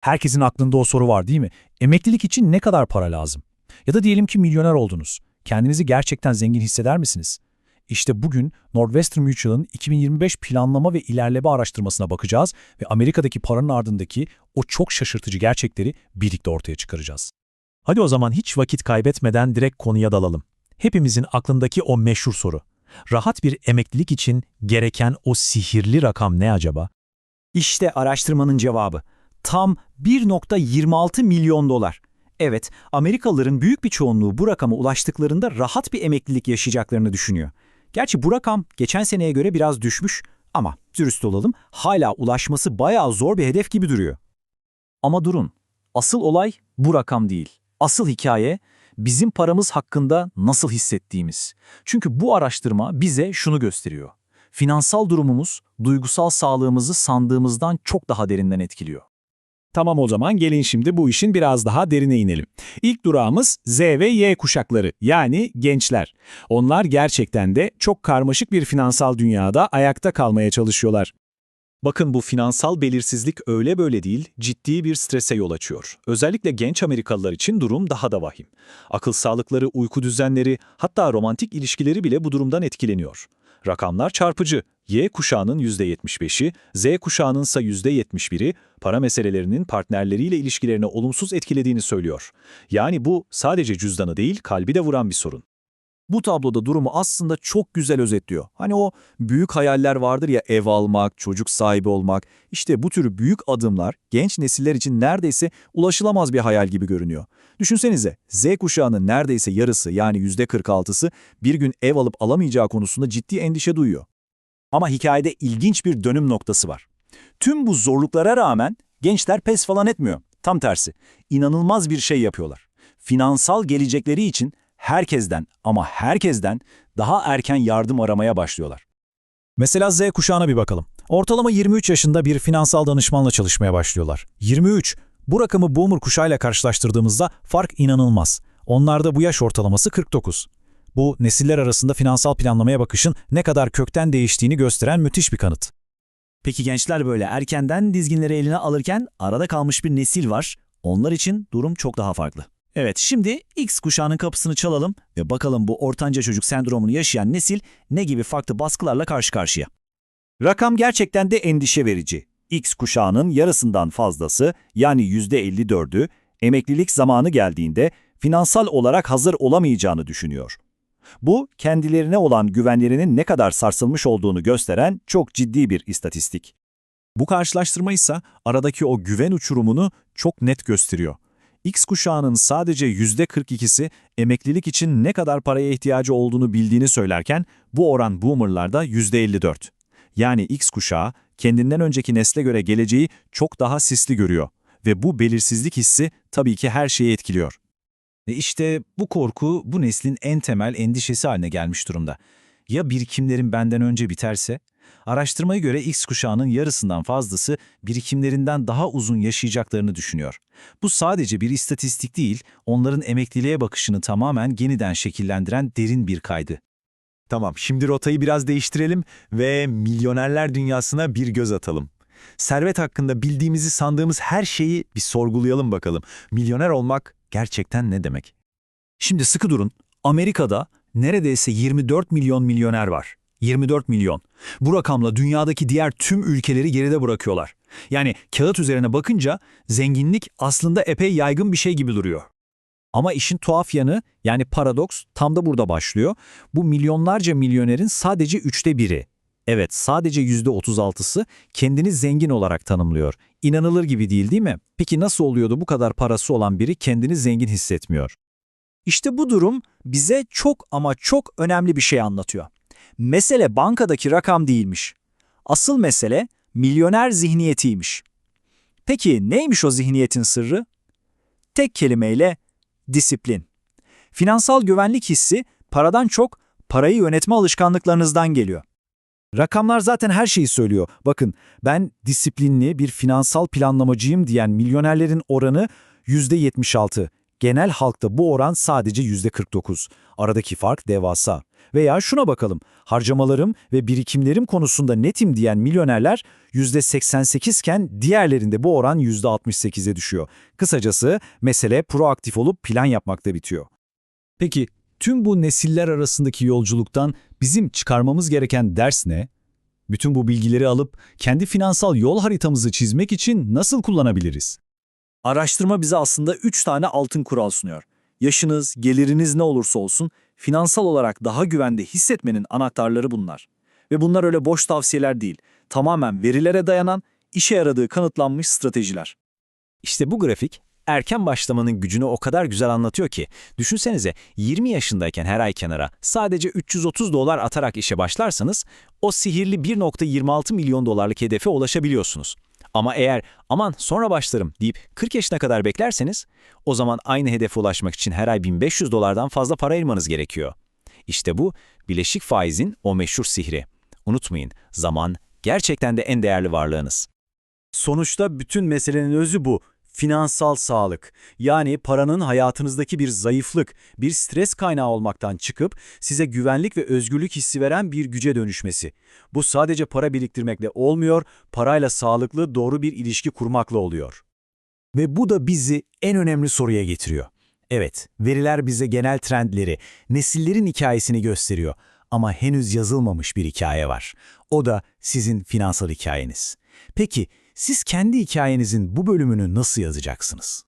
Herkesin aklında o soru var değil mi? Emeklilik için ne kadar para lazım? Ya da diyelim ki milyoner oldunuz. Kendinizi gerçekten zengin hisseder misiniz? İşte bugün Northwestern Mutual'ın 2025 planlama ve ilerleme araştırmasına bakacağız ve Amerika'daki paranın ardındaki o çok şaşırtıcı gerçekleri birlikte ortaya çıkaracağız. Hadi o zaman hiç vakit kaybetmeden direkt konuya dalalım. Hepimizin aklındaki o meşhur soru. Rahat bir emeklilik için gereken o sihirli rakam ne acaba? İşte araştırmanın cevabı. Tam 1.26 milyon dolar. Evet, Amerikalıların büyük bir çoğunluğu bu rakama ulaştıklarında rahat bir emeklilik yaşayacaklarını düşünüyor. Gerçi bu rakam geçen seneye göre biraz düşmüş ama dürüst olalım hala ulaşması bayağı zor bir hedef gibi duruyor. Ama durun, asıl olay bu rakam değil. Asıl hikaye bizim paramız hakkında nasıl hissettiğimiz. Çünkü bu araştırma bize şunu gösteriyor. Finansal durumumuz duygusal sağlığımızı sandığımızdan çok daha derinden etkiliyor. Tamam o zaman gelin şimdi bu işin biraz daha derine inelim. İlk durağımız Z ve Y kuşakları yani gençler. Onlar gerçekten de çok karmaşık bir finansal dünyada ayakta kalmaya çalışıyorlar. Bakın bu finansal belirsizlik öyle böyle değil, ciddi bir strese yol açıyor. Özellikle genç Amerikalılar için durum daha da vahim. Akıl sağlıkları, uyku düzenleri, hatta romantik ilişkileri bile bu durumdan etkileniyor. Rakamlar çarpıcı. Y kuşağının %75'i, Z kuşağının ise %71'i para meselelerinin partnerleriyle ilişkilerini olumsuz etkilediğini söylüyor. Yani bu sadece cüzdanı değil, kalbi de vuran bir sorun. Bu tabloda durumu aslında çok güzel özetliyor. Hani o büyük hayaller vardır ya ev almak, çocuk sahibi olmak. İşte bu tür büyük adımlar genç nesiller için neredeyse ulaşılamaz bir hayal gibi görünüyor. Düşünsenize Z kuşağının neredeyse yarısı yani %46'sı bir gün ev alıp alamayacağı konusunda ciddi endişe duyuyor. Ama hikayede ilginç bir dönüm noktası var. Tüm bu zorluklara rağmen gençler pes falan etmiyor. Tam tersi. İnanılmaz bir şey yapıyorlar. Finansal gelecekleri için herkesten ama herkesten daha erken yardım aramaya başlıyorlar. Mesela Z kuşağına bir bakalım. Ortalama 23 yaşında bir finansal danışmanla çalışmaya başlıyorlar. 23. Bu rakamı boomer kuşağıyla karşılaştırdığımızda fark inanılmaz. Onlarda bu yaş ortalaması 49. Bu nesiller arasında finansal planlamaya bakışın ne kadar kökten değiştiğini gösteren müthiş bir kanıt. Peki gençler böyle erkenden dizginleri eline alırken arada kalmış bir nesil var. Onlar için durum çok daha farklı. Evet şimdi X kuşağının kapısını çalalım ve bakalım bu ortanca çocuk sendromunu yaşayan nesil ne gibi farklı baskılarla karşı karşıya. Rakam gerçekten de endişe verici. X kuşağının yarısından fazlası yani %54'ü emeklilik zamanı geldiğinde finansal olarak hazır olamayacağını düşünüyor. Bu kendilerine olan güvenlerinin ne kadar sarsılmış olduğunu gösteren çok ciddi bir istatistik. Bu karşılaştırma ise aradaki o güven uçurumunu çok net gösteriyor. X kuşağının sadece %42'si emeklilik için ne kadar paraya ihtiyacı olduğunu bildiğini söylerken bu oran boomerlarda %54. Yani X kuşağı kendinden önceki nesle göre geleceği çok daha sisli görüyor ve bu belirsizlik hissi tabii ki her şeyi etkiliyor. Ve işte bu korku bu neslin en temel endişesi haline gelmiş durumda. Ya birikimlerim benden önce biterse? Araştırmaya göre X kuşağının yarısından fazlası birikimlerinden daha uzun yaşayacaklarını düşünüyor. Bu sadece bir istatistik değil, onların emekliliğe bakışını tamamen yeniden şekillendiren derin bir kaydı. Tamam, şimdi rotayı biraz değiştirelim ve milyonerler dünyasına bir göz atalım. Servet hakkında bildiğimizi sandığımız her şeyi bir sorgulayalım bakalım. Milyoner olmak gerçekten ne demek? Şimdi sıkı durun. Amerika'da neredeyse 24 milyon milyoner var. 24 milyon. Bu rakamla dünyadaki diğer tüm ülkeleri geride bırakıyorlar. Yani kağıt üzerine bakınca zenginlik aslında epey yaygın bir şey gibi duruyor. Ama işin tuhaf yanı yani paradoks tam da burada başlıyor. Bu milyonlarca milyonerin sadece üçte biri. Evet sadece yüzde 36'sı kendini zengin olarak tanımlıyor. İnanılır gibi değil değil mi? Peki nasıl oluyordu bu kadar parası olan biri kendini zengin hissetmiyor? İşte bu durum bize çok ama çok önemli bir şey anlatıyor. Mesele bankadaki rakam değilmiş. Asıl mesele milyoner zihniyetiymiş. Peki neymiş o zihniyetin sırrı? Tek kelimeyle disiplin. Finansal güvenlik hissi paradan çok parayı yönetme alışkanlıklarınızdan geliyor. Rakamlar zaten her şeyi söylüyor. Bakın ben disiplinli bir finansal planlamacıyım diyen milyonerlerin oranı %76. Genel halkta bu oran sadece %49. Aradaki fark devasa. Veya şuna bakalım, harcamalarım ve birikimlerim konusunda netim diyen milyonerler %88 iken diğerlerinde bu oran %68'e düşüyor. Kısacası mesele proaktif olup plan yapmakta bitiyor. Peki tüm bu nesiller arasındaki yolculuktan bizim çıkarmamız gereken ders ne? Bütün bu bilgileri alıp kendi finansal yol haritamızı çizmek için nasıl kullanabiliriz? Araştırma bize aslında 3 tane altın kural sunuyor. Yaşınız, geliriniz ne olursa olsun finansal olarak daha güvende hissetmenin anahtarları bunlar. Ve bunlar öyle boş tavsiyeler değil. Tamamen verilere dayanan, işe yaradığı kanıtlanmış stratejiler. İşte bu grafik erken başlamanın gücünü o kadar güzel anlatıyor ki, düşünsenize 20 yaşındayken her ay kenara sadece 330 dolar atarak işe başlarsanız o sihirli 1.26 milyon dolarlık hedefe ulaşabiliyorsunuz. Ama eğer aman sonra başlarım deyip 40 yaşına kadar beklerseniz o zaman aynı hedefe ulaşmak için her ay 1500 dolardan fazla para ayırmanız gerekiyor. İşte bu bileşik faizin o meşhur sihri. Unutmayın zaman gerçekten de en değerli varlığınız. Sonuçta bütün meselenin özü bu. Finansal sağlık. Yani paranın hayatınızdaki bir zayıflık, bir stres kaynağı olmaktan çıkıp size güvenlik ve özgürlük hissi veren bir güce dönüşmesi. Bu sadece para biriktirmekle olmuyor, parayla sağlıklı, doğru bir ilişki kurmakla oluyor. Ve bu da bizi en önemli soruya getiriyor. Evet, veriler bize genel trendleri, nesillerin hikayesini gösteriyor. Ama henüz yazılmamış bir hikaye var. O da sizin finansal hikayeniz. Peki, siz kendi hikayenizin bu bölümünü nasıl yazacaksınız?